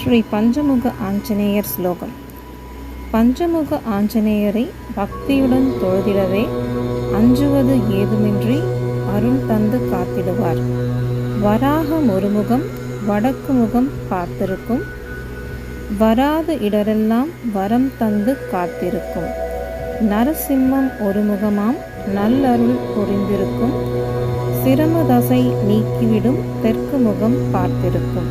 ஸ்ரீ பஞ்சமுக ஆஞ்சநேயர் ஸ்லோகம். பஞ்சமுக ஆஞ்சநேயரை பக்தியுடன் தொழுதிடவே அஞ்சுவது ஏதுமின்றி அருள் தந்து காத்திடுவார். வராகம் ஒரு முகம் வடக்கு முகம் பார்த்திருக்கும். வராத இடரெல்லாம் வரம் தந்து காத்திருக்கும். நரசிம்மம் ஒரு முகமாம் நல்லருள் புரிந்திருக்கும் சிரமதசை நீக்கிவிடும் தெற்கு முகம் பார்த்திருக்கும்.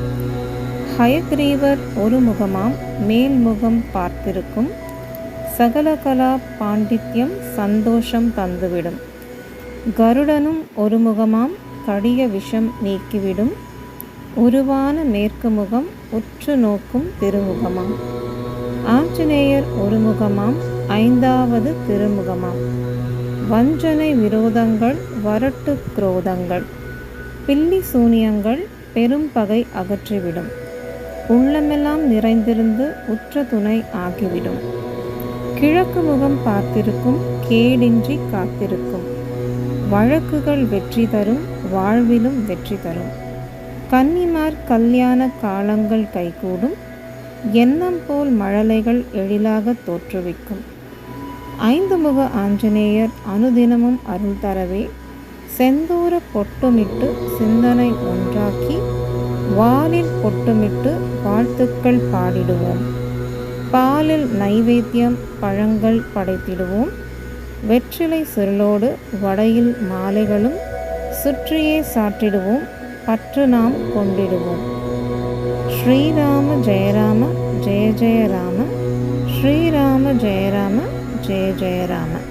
ஹயக்ரீவர் ஒரு முகமாம் மேல்முகம் பார்த்திருக்கும். சகல கலா பாண்டித்யம் சந்தோஷம் தந்துவிடும். கருடனும் ஒரு முகமாம் கடிய விஷம் நீக்கிவிடும். உருவான மேற்கு முகம் உற்று நோக்கும் திருமுகமாம். ஆஞ்சநேயர் ஒரு முகமாம் ஐந்தாவது திருமுகமாம். வஞ்சனை விரோதங்கள் வரட்டு குரோதங்கள். பில்லி சூனியங்கள் பெரும் பகை அகற்றிவிடும். உள்ளமெல்லாம் நிறைந்திருந்து உற்ற துணை ஆகிவிடும். கிழக்கு முகம் பார்த்திருக்கும் கேடின்றி காத்திருக்கும். வழக்குகள் வெற்றி தரும் வாழ்விலும் வெற்றி தரும். கன்னிமார் கல்யாண காலங்கள் கைகூடும் எண்ணம் போல் மழலைகள் எழிலாக தோற்றுவிக்கும். ஐந்து முக ஆஞ்சநேயர் அனுதினமும் அருள் தரவே செந்தூர பொட்டுமிட்டு சிந்தனை ஒன்றாக்கி வாலில் பொட்டுமிட்டு வாழ்த்துக்கள் பாடிடுவோம். பாலில் நைவேத்தியம் பழங்கள் படைத்திடுவோம். வெற்றிலை சுருளோடு வடையில் மாலைகளும் சுற்றியே சாற்றிடுவோம். பற்று நாம் கொண்டிடுவோம். ஸ்ரீராம ஜெயராம ஜெய ஜெயராம ஸ்ரீராம ஜெயராம ஜெய ஜெயராம